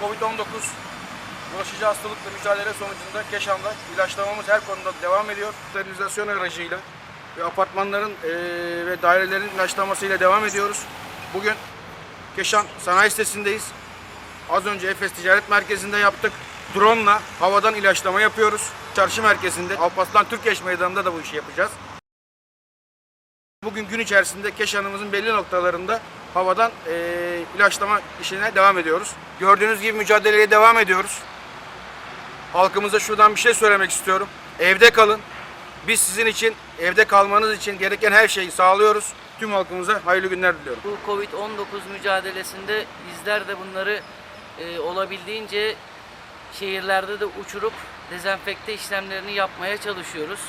Covid-19 bulaşıcı hastalıkla mücadele sonucunda Keşan'da ilaçlamamız her konuda devam ediyor. Sterilizasyon aracıyla ve apartmanların eee, ve dairelerin ilaçlamasıyla devam ediyoruz. Bugün Keşan sanayi sitesindeyiz. Az önce Efes Ticaret Merkezi'nde yaptık. Drone'la havadan ilaçlama yapıyoruz. Çarşı merkezinde Alparslan Türkeş Meydanı'nda da bu işi yapacağız. Bugün gün içerisinde Keşan'ımızın belli noktalarında havadan eee, ilaçlama işine devam ediyoruz. Gördüğünüz gibi mücadeleye devam ediyoruz. Halkımıza şuradan bir şey söylemek istiyorum. Evde kalın. Biz sizin için, evde kalmanız için gereken her şeyi sağlıyoruz. Tüm halkımıza hayırlı günler diliyorum. Bu Covid-19 mücadelesinde bizler de bunları e, olabildiğince şehirlerde de uçurup dezenfekte işlemlerini yapmaya çalışıyoruz.